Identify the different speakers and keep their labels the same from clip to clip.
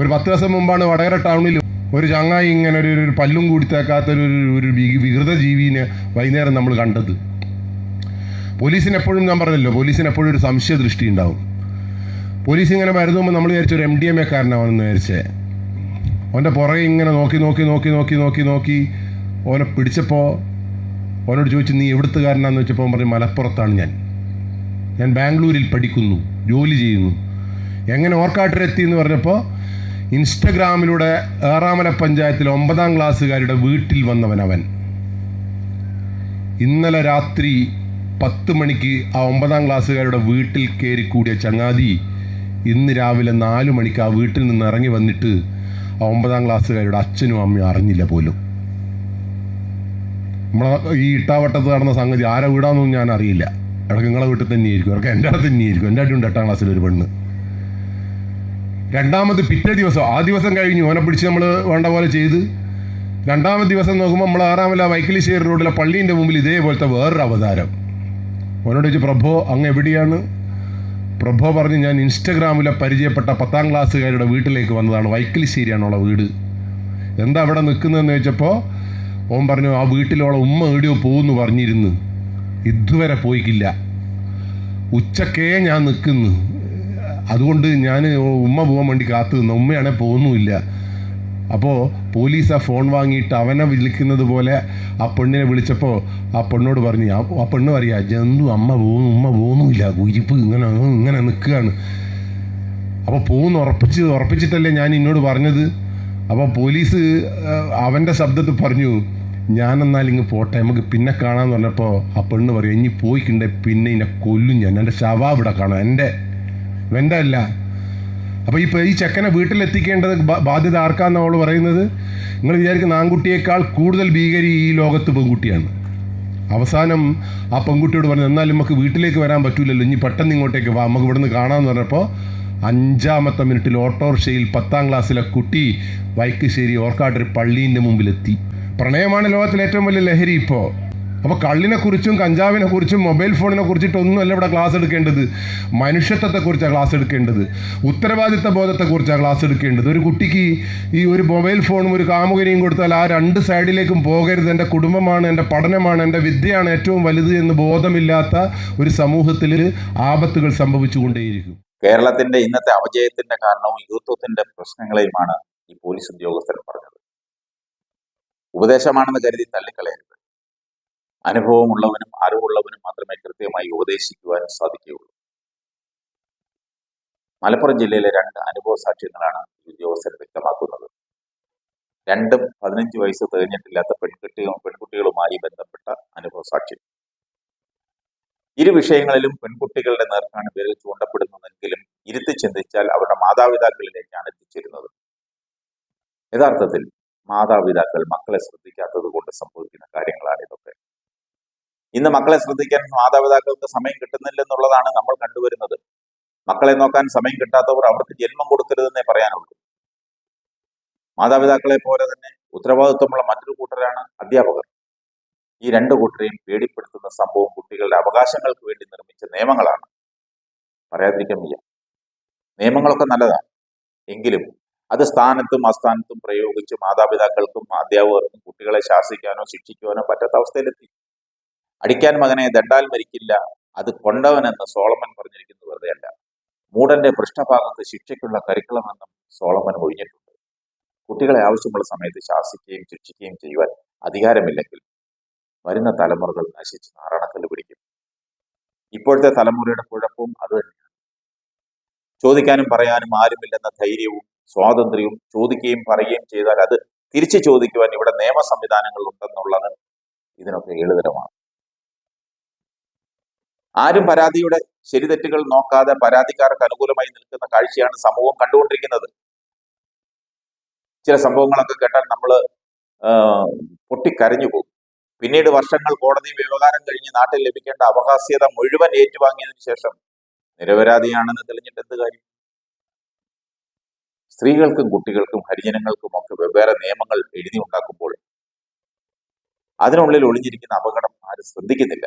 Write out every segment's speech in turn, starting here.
Speaker 1: ഒരു പത്ത് ദിവസം മുമ്പാണ് വടകര ടൗണിൽ ഒരു ചങ്ങായി ഇങ്ങനെ ഒരു ഒരു പല്ലും കൂടി തേക്കാത്ത ഒരു ഒരു വികൃത ജീവിനെ വൈകുന്നേരം നമ്മൾ കണ്ടത്. പോലീസിന് എപ്പോഴും ഞാൻ പറഞ്ഞല്ലോ പോലീസിന് എപ്പോഴും ഒരു സംശയ ദൃഷ്ടി ഉണ്ടാവും. പോലീസ് ഇങ്ങനെ വരുന്നുമ്പോൾ നമ്മൾ വിചാരിച്ച ഒരു എം ഡി എം എ എക്കാരനാണെന്ന് വിചാരിച്ചേ. അവന്റെ പുറകെ ഇങ്ങനെ നോക്കി നോക്കി നോക്കി നോക്കി നോക്കി നോക്കി ഓനെ പിടിച്ചപ്പോൾ ഓനോട് ചോദിച്ചു നീ എവിടുത്തുകാരനാന്ന് വെച്ചപ്പോൾ അവൻ പറഞ്ഞു മലപ്പുറത്താണ് ഞാൻ. ഞാൻ ബാംഗ്ലൂരിൽ പഠിക്കുന്നു ജോലി ചെയ്യുന്നു. എങ്ങനെ ഓർക്കാട്ടിലെത്തി എന്ന് പറഞ്ഞപ്പോൾ ഇൻസ്റ്റഗ്രാമിലൂടെ ഏറാമല പഞ്ചായത്തിലെ ഒമ്പതാം ക്ലാസ്സുകാരുടെ വീട്ടിൽ വന്നവൻ അവൻ. ഇന്നലെ രാത്രി പത്ത് മണിക്ക് ആ ഒമ്പതാം ക്ലാസ്സുകാരുടെ വീട്ടിൽ കയറി കൂടിയ ചങ്ങാതി ഇന്ന് രാവിലെ നാല് മണിക്ക് ആ വീട്ടിൽ നിന്ന് ഇറങ്ങി വന്നിട്ട് ആ ഒമ്പതാം ക്ലാസ്സുകാരുടെ അച്ഛനും അമ്മയും അറിഞ്ഞില്ല പോലും. നമ്മളെ ഈ ഇട്ടാവട്ടത്ത് നടന്ന സംഗതി ആരെ വീടാന്നൊന്നും ഞാൻ അറിയില്ല. ഇടയ്ക്ക് നിങ്ങളെ വീട്ടിൽ തന്നെയായിരിക്കും. ഇടയ്ക്ക് എന്റെ അടുത്ത് തന്നെയായിരിക്കും. എന്റെ അടിയുണ്ട് എട്ടാം ക്ലാസ്സിലൊരു പെണ്ണ്. രണ്ടാമത് പിറ്റേ ദിവസം ആ ദിവസം കഴിഞ്ഞു ഓനെ പിടിച്ച് നമ്മൾ വേണ്ട പോലെ ചെയ്ത് രണ്ടാമത് ദിവസം നോക്കുമ്പോൾ നമ്മൾ ആറാമല വൈക്കിലിശ്ശേരി റോഡിലെ പള്ളീന്റെ മുമ്പിൽ ഇതേപോലത്തെ വേറൊരു അവതാരം. ഓനോട് ചോദിച്ചു പ്രഭോ അങ്ങ് എവിടെയാണ്? പ്രഭോ പറഞ്ഞ് ഞാൻ ഇൻസ്റ്റഗ്രാമിലെ പരിചയപ്പെട്ട പത്താം ക്ലാസ്സുകാരുടെ വീട്ടിലേക്ക് വന്നതാണ്. വൈക്കിലിശ്ശേരിയാണുള്ള വീട്. എന്താ അവിടെ നിൽക്കുന്നതെന്ന് ചോദിച്ചപ്പോൾ ഓൻ പറഞ്ഞു ആ വീട്ടിലുള്ള ഉമ്മ എവിടെയോ പോകുന്നു പറഞ്ഞിരുന്നു. ഇതുവരെ പോയിക്കില്ല. ഉച്ചക്കേ ഞാൻ നിൽക്കുന്നു. അതുകൊണ്ട് ഞാൻ ഉമ്മ പോകാൻ വേണ്ടി കാത്തു നിന്നു. ഉമ്മയാണെ പോകുന്നുമില്ല. അപ്പോൾ പോലീസ് ആ ഫോൺ വാങ്ങിയിട്ട് അവനെ വിളിക്കുന്നത് പോലെ ആ പെണ്ണിനെ വിളിച്ചപ്പോൾ ആ പെണ്ണോട് പറഞ്ഞു ആ പെണ്ണ് പറയാ ജന്തു അമ്മ പോകുന്നു ഉമ്മ പോകുന്നുമില്ല. കുരിപ്പ് ഇങ്ങനെ ഇങ്ങനെ നിൽക്കുകയാണ്. അപ്പോൾ പോകുന്നു ഉറപ്പിച്ച് ഉറപ്പിച്ചിട്ടല്ലേ ഞാൻ എന്നോട് പറഞ്ഞത്. അപ്പോൾ പോലീസ് അവന്റെ ശബ്ദത്തിൽ പറഞ്ഞു ഞാനെന്നാൽ ഇങ്ങ് പോട്ടെ നമുക്ക് പിന്നെ കാണാമെന്ന് പറഞ്ഞപ്പോൾ ആ പെണ്ണ് പറയും ഇനി പോയിക്കണ്ടേ പിന്നെ ഇന്നെ കൊല്ലും ഞാൻ. എന്റെ ശവ ഇവിടെ കാണാം. എന്റെ അല്ല അപ്പോൾ ഈ ഈ ചെക്കനെ വീട്ടിലെത്തിക്കേണ്ടത് ബാധ്യത ആർക്കാന്ന് അവൾ പറയുന്നത്? നിങ്ങൾ വിചാരിക്കുന്ന ആൺകുട്ടിയേക്കാൾ കൂടുതൽ ഭീകരി ഈ ലോകത്ത് പെൺകുട്ടിയാണ്. അവസാനം ആ പെൺകുട്ടിയോട് പറഞ്ഞു എന്നാലും നമുക്ക് വീട്ടിലേക്ക് വരാൻ പറ്റൂലല്ലോ ഇനി പെട്ടെന്ന് ഇങ്ങോട്ടേക്ക് വാ നമുക്ക് ഇവിടുന്ന് കാണാമെന്ന് പറഞ്ഞപ്പോൾ അഞ്ചാമത്തെ മിനിറ്റിൽ ഓട്ടോറിക്ഷയിൽ പത്താം ക്ലാസ്സിലെ കുട്ടി വൈക്കശ്ശേരി ഓർക്കാട്ടൊരു പള്ളീന്റെ മുമ്പിലെത്തി. പ്രണയമാണ് ലോകത്തിലെ ഏറ്റവും വലിയ ലഹരി ഇപ്പോൾ അപ്പോൾ കള്ളിനെ കുറിച്ചും കഞ്ചാവിനെ കുറിച്ചും മൊബൈൽ ഫോണിനെ കുറിച്ചിട്ടൊന്നും അല്ല ഇവിടെ ക്ലാസ് എടുക്കേണ്ടത്. മനുഷ്യത്വത്തെക്കുറിച്ചാണ് ക്ലാസ് എടുക്കേണ്ടത്. ഉത്തരവാദിത്ത ബോധത്തെക്കുറിച്ചാണ് ക്ലാസ് എടുക്കേണ്ടത്. ഒരു കുട്ടിക്ക് ഈ ഒരു മൊബൈൽ ഫോണും ഒരു കാമുകനെയും കൊടുത്താൽ ആ രണ്ട് സൈഡിലേക്കും പോകരുത്. എന്റെ കുടുംബമാണ് എന്റെ പഠനമാണ് എന്റെ വിദ്യയാണ് ഏറ്റവും വലുത് എന്ന് ബോധമില്ലാത്ത ഒരു സമൂഹത്തിൽ ആപത്തുകൾ സംഭവിച്ചുകൊണ്ടേയിരിക്കും.
Speaker 2: കേരളത്തിന്റെ ഇന്നത്തെ അപജയത്തിന്റെ കാരണവും യൂത്വത്തിന്റെ പ്രശ്നങ്ങളെയുമാണ് ഈ പോലീസ് ഉദ്യോഗസ്ഥർ പറഞ്ഞത്. ഉപദേശമാണെന്ന് കരുതി തള്ളിക്കളയരുത്. അനുഭവമുള്ളവനും അറിവുള്ളവനും മാത്രമേ കൃത്യമായി ഉപദേശിക്കുവാൻ സാധിക്കുകയുള്ളൂ. മലപ്പുറം ജില്ലയിലെ രണ്ട് അനുഭവ സാക്ഷ്യങ്ങളാണ് ഉദ്യോഗസ്ഥർ വ്യക്തമാക്കുന്നത്. രണ്ടും പതിനഞ്ച് വയസ്സ് തികഞ്ഞിട്ടില്ലാത്ത പെൺകുട്ടികളും പെൺകുട്ടികളുമായി ബന്ധപ്പെട്ട അനുഭവ സാക്ഷ്യം. ഇരു വിഷയങ്ങളിലും പെൺകുട്ടികളുടെ നേർക്കാണ് പേരിൽ ചൂണ്ടപ്പെടുന്നതെങ്കിലും ഇരുത്തി ചിന്തിച്ചാൽ അവരുടെ മാതാപിതാക്കളിലേക്കാണ് എത്തിച്ചേരുന്നത്. യഥാർത്ഥത്തിൽ മാതാപിതാക്കൾ മക്കളെ ശ്രദ്ധിക്കാത്തത് കൊണ്ട് സംഭവിക്കുന്ന കാര്യങ്ങളാണ് ഇതൊക്കെ. ഇന്ന് മക്കളെ ശ്രദ്ധിക്കാൻ മാതാപിതാക്കൾക്ക് സമയം കിട്ടുന്നില്ലെന്നുള്ളതാണ് നമ്മൾ കണ്ടുവരുന്നത്. മക്കളെ നോക്കാൻ സമയം കിട്ടാത്തവർ അവർക്ക് ജന്മം കൊടുക്കരുതെന്നേ പറയാനുള്ളൂ. മാതാപിതാക്കളെ പോലെ തന്നെ ഉത്തരവാദിത്വമുള്ള മറ്റൊരു കൂട്ടരാണ് അധ്യാപകർ. ഈ രണ്ട് കൂട്ടരെയും പേടിപ്പെടുത്തുന്ന സംഭവം കുട്ടികളുടെ അവകാശങ്ങൾക്ക് വേണ്ടി നിർമ്മിച്ച നിയമങ്ങളാണ്. പറയാതിരിക്കാൻ വയ്യ. നിയമങ്ങളൊക്കെ നല്ലതാണ്. എങ്കിലും അത് സ്ഥാനത്തും അസ്ഥാനത്തും പ്രയോഗിച്ച് മാതാപിതാക്കൾക്കും അധ്യാപകർക്കും കുട്ടികളെ ശാസിക്കാനോ ശിക്ഷിക്കുവാനോ പറ്റാത്ത അവസ്ഥയിലെത്തി. അടിക്കാൻ മകനെ ദണ്ടാൽ മരിക്കില്ല. അത് കൊണ്ടവനെന്ന് സോളമൻ പറഞ്ഞിരിക്കുന്നത് വെറുതെയല്ല. മൂടന്റെ പൃഷ്ഠഭാഗത്ത് ശിക്ഷയ്ക്കുള്ള കരിക്കുളമെന്നും സോളമൻ ഒഴിഞ്ഞിട്ടുണ്ട്. കുട്ടികളെ ആവശ്യമുള്ള സമയത്ത് ശാസിക്കുകയും ശിക്ഷിക്കുകയും ചെയ്യുവാൻ അധികാരമില്ലെങ്കിൽ വരുന്ന തലമുറകൾ നശിച്ച് നാരണക്കല്ല് പിടിക്കും. ഇപ്പോഴത്തെ തലമുറയുടെ കുഴപ്പവും അത് തന്നെയാണ്. ചോദിക്കാനും പറയാനും ആരുമില്ലെന്ന ധൈര്യവും സ്വാതന്ത്ര്യവും ചോദിക്കുകയും പറയുകയും ചെയ്താൽ അത് തിരിച്ചു ചോദിക്കുവാൻ ഇവിടെ നിയമ സംവിധാനങ്ങൾ ഉണ്ടെന്നുള്ളത് ഇതിനൊക്കെ എളുതരമാണ് ആരും പരാതിയുടെ ശരിതെറ്റുകൾ നോക്കാതെ പരാതിക്കാർക്ക് അനുകൂലമായി നിൽക്കുന്ന കാഴ്ചയാണ് സമൂഹം കണ്ടുകൊണ്ടിരിക്കുന്നത്. ചില സംഭവങ്ങളൊക്കെ കേട്ടാൽ നമ്മൾ പൊട്ടിക്കരഞ്ഞു പോകും. പിന്നീട് വർഷങ്ങൾ കോടതി വ്യവഹാരം കഴിഞ്ഞ് നാട്ടിൽ ലഭിക്കേണ്ട അവകാശ്യത മുഴുവൻ ഏറ്റുവാങ്ങിയതിനു ശേഷം നിരപരാധിയാണെന്ന് തെളിഞ്ഞിട്ട് എന്ത് കാര്യം? സ്ത്രീകൾക്കും കുട്ടികൾക്കും ഹരിജനങ്ങൾക്കും ഒക്കെ വെവ്വേറെ നിയമങ്ങൾ എഴുതി ഉണ്ടാക്കുമ്പോൾ അതിനുള്ളിൽ ഒളിഞ്ഞിരിക്കുന്ന അപകടം ആരും ശ്രദ്ധിക്കുന്നില്ല.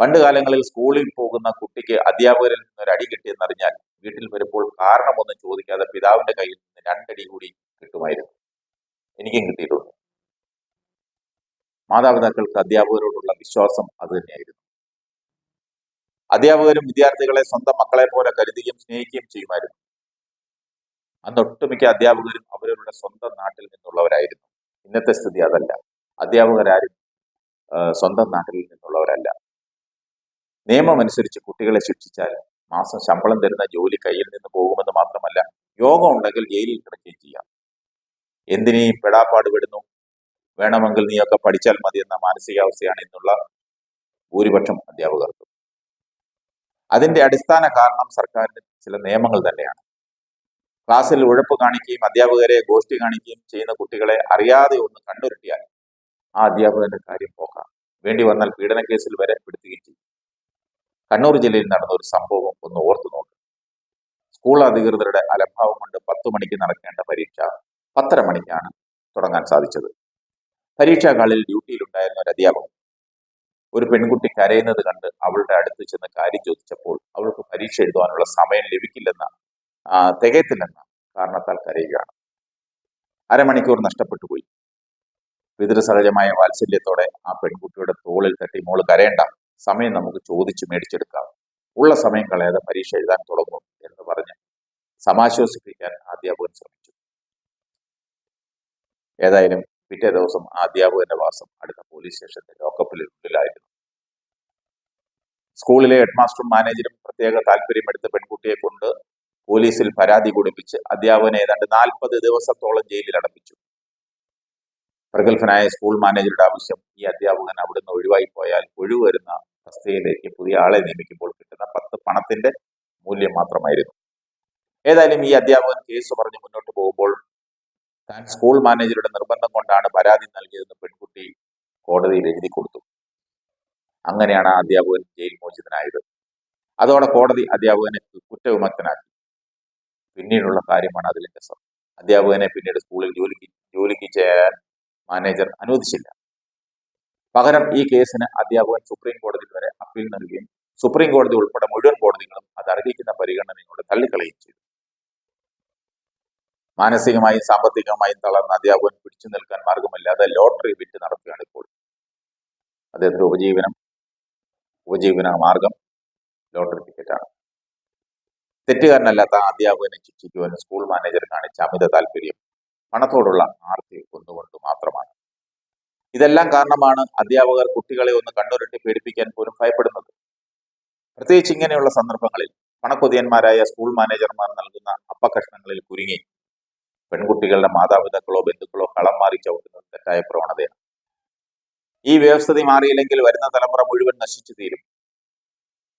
Speaker 2: പണ്ട് കാലങ്ങളിൽ സ്കൂളിൽ പോകുന്ന കുട്ടിക്ക് അധ്യാപകരിൽ നിന്ന് ഒരു അടി കിട്ടിയെന്നറിഞ്ഞാൽ വീട്ടിൽ വരുമ്പോൾ കാരണമൊന്നും ചോദിക്കാതെ പിതാവിന്റെ കയ്യിൽ നിന്ന് രണ്ടടി കൂടി കിട്ടുമായിരുന്നു. എനിക്കും കിട്ടിയിട്ടുണ്ട്. മാതാപിതാക്കൾക്ക് അധ്യാപകരോടുള്ള വിശ്വാസം അത് തന്നെയായിരുന്നു. അധ്യാപകരും വിദ്യാർത്ഥികളെ സ്വന്തം മക്കളെ പോലെ കരുതുകയും സ്നേഹിക്കുകയും ചെയ്യുമായിരുന്നു. അന്ന് ഒട്ടുമിക്ക അധ്യാപകരും അവരവരുടെ സ്വന്തം നാട്ടിൽ നിന്നുള്ളവരായിരുന്നു. ഇന്നത്തെ സ്ഥിതി അതല്ല. അധ്യാപകരാരും സ്വന്തം നാട്ടിൽ നിന്നുള്ളവരല്ല. നിയമമനുസരിച്ച് കുട്ടികളെ ശിക്ഷിച്ചാൽ മാസം ശമ്പളം തരുന്ന ജോലി കയ്യിൽ നിന്ന് പോകുമെന്ന് മാത്രമല്ല യോഗം ഉണ്ടെങ്കിൽ ജയിലിൽ കിടക്കുകയും ചെയ്യാം. എന്തിനീ പെടാപ്പാട് വിടുന്നു വേണമെങ്കിൽ നീയൊക്കെ പഠിച്ചാൽ മതി എന്ന മാനസികാവസ്ഥയാണ് ഇന്നുള്ള ഭൂരിപക്ഷം അധ്യാപകർക്ക്. അതിന്റെ അടിസ്ഥാന കാരണം സർക്കാരിന്റെ ചില നിയമങ്ങൾ തന്നെയാണ്. ക്ലാസ്സിൽ ഉഴപ്പ് കാണിക്കുകയും അധ്യാപകരെ ഗോഷ്ഠി കാണിക്കുകയും ചെയ്യുന്ന കുട്ടികളെ അറിയാതെ ഒന്ന് കണ്ടുരുട്ടിയാൽ ആ അധ്യാപകന്റെ കാര്യം പോക്കാം വേണ്ടി വന്നാൽ പീഡന കേസിൽ വരെ പെടുത്തുകയും ചെയ്യും. കണ്ണൂർ ജില്ലയിൽ നടന്ന ഒരു സംഭവം ഒന്ന് ഓർത്തു നോക്കുക സ്കൂൾ അധികൃതരുടെ അലംഭാവം കൊണ്ട് പത്ത് മണിക്ക് നടക്കേണ്ട പരീക്ഷ പത്തര മണിക്കാണ് തുടങ്ങാൻ സാധിച്ചത്. പരീക്ഷാ ഹാളിൽ ഡ്യൂട്ടിയിലുണ്ടായിരുന്ന ഒരു അധ്യാപകൻ ഒരു പെൺകുട്ടി കരയുന്നത് കണ്ട് അവളുടെ അടുത്ത് ചെന്ന് കാര്യം ചോദിച്ചപ്പോൾ അവൾക്ക് പരീക്ഷ എഴുതുവാനുള്ള സമയം ലഭിക്കില്ലെന്ന തികയത്തില്ലെന്ന കാരണത്താൽ കരയുകയാണ്. അരമണിക്കൂർ നഷ്ടപ്പെട്ടു പോയി പിതൃസഹജമായ വാത്സല്യത്തോടെ ആ പെൺകുട്ടിയുടെ തോളിൽ തട്ടി മോൾ കരയണ്ട. സമയം നമുക്ക് ചോദിച്ച് മേടിച്ചെടുക്കാം. ഉള്ള സമയം കളയാതെ പരീക്ഷ എഴുതാൻ തുടങ്ങും എന്ന് പറഞ്ഞ് സമാശ്വസിപ്പിക്കാൻ അധ്യാപകൻ ശ്രമിച്ചു. ഏതായാലും പിറ്റേ ദിവസം ആ അധ്യാപകന്റെ വാസം അടുത്ത പോലീസ് സ്റ്റേഷന്റെ ലോക്കപ്പിൽ ഉള്ളിലായിരുന്നു. സ്കൂളിലെ ഹെഡ്മാസ്റ്ററും മാനേജരും പ്രത്യേക താല്പര്യമെടുത്ത പെൺകുട്ടിയെ കൊണ്ട് പോലീസിൽ പരാതി കൊടുപ്പിച്ച് അധ്യാപകനെ ഏതാണ്ട് നാൽപ്പത് ദിവസത്തോളം ജയിലിൽ അടപ്പിച്ചു. പ്രഗത്ഭനായ സ്കൂൾ മാനേജറുടെ ആവശ്യം ഈ അധ്യാപകൻ അവിടുന്ന് ഒഴിവായി പോയാൽ ഒഴിവ് വരുന്ന തസ്തികയിലേക്ക് പുതിയ ആളെ നിയമിക്കുമ്പോൾ കിട്ടുന്ന പത്ത് പണത്തിന്റെ മൂല്യം മാത്രമായിരുന്നു. ഏതായാലും ഈ അധ്യാപകൻ കേസ് പറഞ്ഞ് മുന്നോട്ട് പോകുമ്പോൾ താൻ സ്കൂൾ മാനേജറുടെ നിർബന്ധം കൊണ്ടാണ് പരാതി നൽകിയതെന്ന് പെൺകുട്ടി കോടതിയിൽ എഴുതി കൊടുത്തു. അങ്ങനെയാണ് ആ അധ്യാപകൻ ജയിൽ മോചിതനായത്. അതോടെ കോടതി അധ്യാപകനെ കുറ്റവിമുക്തനാക്കി. പിന്നീടുള്ള കാര്യമാണ് അതിലെ രസം അധ്യാപകനെ പിന്നീട് സ്കൂളിൽ ജോലിക്ക് ജോലിക്ക് ചേരാൻ മാനേജർ അനുവദിച്ചില്ല. പകരം ഈ കേസിന് അധ്യാപകൻ സുപ്രീം കോടതി വരെ അപ്പീൽ നൽകുകയും സുപ്രീം കോടതി ഉൾപ്പെടെ മുഴുവൻ കോടതികളും അത് അർഹിക്കുന്ന പരിഗണനയോടെ തള്ളിക്കളയുകയും ചെയ്തു. മാനസികമായും സാമ്പത്തികമായും തളർന്ന അധ്യാപകൻ പിടിച്ചു നിൽക്കാൻ മാർഗമില്ലാതെ ലോട്ടറി വിറ്റ് നടത്തുകയാണ് ഇപ്പോൾ. അദ്ദേഹത്തിന്റെ ഉപജീവനം ഉപജീവന മാർഗം ലോട്ടറി ടിക്കറ്റാണ് തെറ്റുകാരനല്ലാത്ത അധ്യാപകനെ ശിക്ഷിക്കുവാൻ സ്കൂൾ മാനേജർ കാണിച്ച അമിത താല്പര്യം പണത്തോടുള്ള ആർത്തി ഒന്നുകൊണ്ട് മാത്രമാണ്. ഇതെല്ലാം കാരണമാണ് അധ്യാപകർ കുട്ടികളെ ഒന്ന് കണ്ണുരുട്ടി പേടിപ്പിക്കാൻ പോലും ഭയപ്പെടുന്നത്. പ്രത്യേകിച്ച് ഇങ്ങനെയുള്ള സന്ദർഭങ്ങളിൽ പണക്കൊതിയന്മാരായ സ്കൂൾ മാനേജർമാർ നൽകുന്ന അപ്പകഷ്ണങ്ങളിൽ കുരുങ്ങി. പെൺകുട്ടികളുടെ മാതാപിതാക്കളോ ബന്ധുക്കളോ കളം മാറി ചവിട്ടുന്നത് തെറ്റായ പ്രവണതയാണ്. ഈ വ്യവസ്ഥിതി മാറിയില്ലെങ്കിൽ വരുന്ന തലമുറ മുഴുവൻ നശിച്ചു തീരും.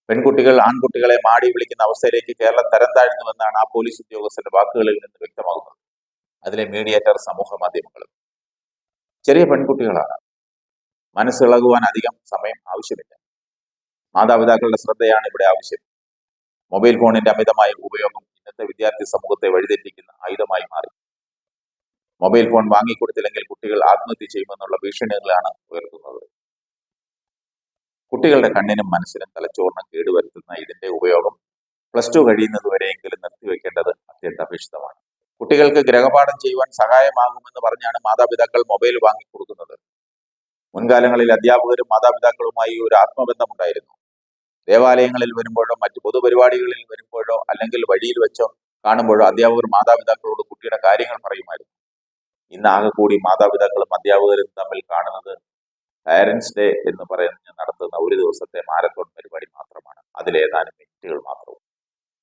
Speaker 2: പെൺകുട്ടികൾ ആൺകുട്ടികളെ മാടി വിളിക്കുന്ന അവസ്ഥയിലേക്ക് കേരളം തരം താഴ്ന്നുവെന്നാണ് ആ പോലീസ് ഉദ്യോഗസ്ഥരുടെ വാക്കുകളിൽ നിന്ന് വ്യക്തമാകുന്നത്. അതിലെ മീഡിയേറ്റർ സമൂഹ മാധ്യമങ്ങളും ചെറിയ പെൺകുട്ടികളാണ്. മനസ്സിളകുവാൻ അധികം സമയം ആവശ്യമില്ല. മാതാപിതാക്കളുടെ ശ്രദ്ധയാണ് ഇവിടെ ആവശ്യം. മൊബൈൽ ഫോണിന്റെ അമിതമായ ഉപയോഗം ഇന്നത്തെ വിദ്യാർത്ഥി സമൂഹത്തെ വഴിതെറ്റിക്കുന്ന ആയുധമായി മാറി. മൊബൈൽ ഫോൺ വാങ്ങിക്കൊടുത്തില്ലെങ്കിൽ കുട്ടികൾ ആത്മഹത്യ ചെയ്യുമെന്നുള്ള ഭീഷണികളാണ് ഉയർത്തുന്നത്. കുട്ടികളുടെ കണ്ണിനും മനസ്സിനും തലച്ചോറിനും കേടുവരുത്തുന്ന ഇതിന്റെ ഉപയോഗം പ്ലസ് ടു കഴിയുന്നതുവരെയെങ്കിലും നിർത്തിവെക്കേണ്ടത് അത്യന്താപേക്ഷിതമാണ്. കുട്ടികൾക്ക് ഗ്രഹപാഠം ചെയ്യുവാൻ സഹായമാകുമെന്ന് പറഞ്ഞാണ് മാതാപിതാക്കൾ മൊബൈൽ വാങ്ങിക്കൊടുക്കുന്നത് മുൻകാലങ്ങളിൽ അധ്യാപകരും മാതാപിതാക്കളുമായി ഒരു ആത്മബന്ധമുണ്ടായിരുന്നു. ദേവാലയങ്ങളിൽ വരുമ്പോഴോ മറ്റ് പൊതുപരിപാടികളിൽ വരുമ്പോഴോ അല്ലെങ്കിൽ വഴിയിൽ വെച്ചോ കാണുമ്പോഴോ അധ്യാപകർ മാതാപിതാക്കളോട് കുട്ടിയുടെ കാര്യങ്ങൾ പറയുമായിരുന്നു. ഇന്ന് ആകെ കൂടി മാതാപിതാക്കളും അധ്യാപകരും തമ്മിൽ കാണുന്നത് പാരൻസ് ഡേ എന്ന് പറയുന്ന നടത്തുന്ന ഒരു ദിവസത്തെ മാരത്തോൺ പരിപാടി മാത്രമാണ്. അതിലേതാനും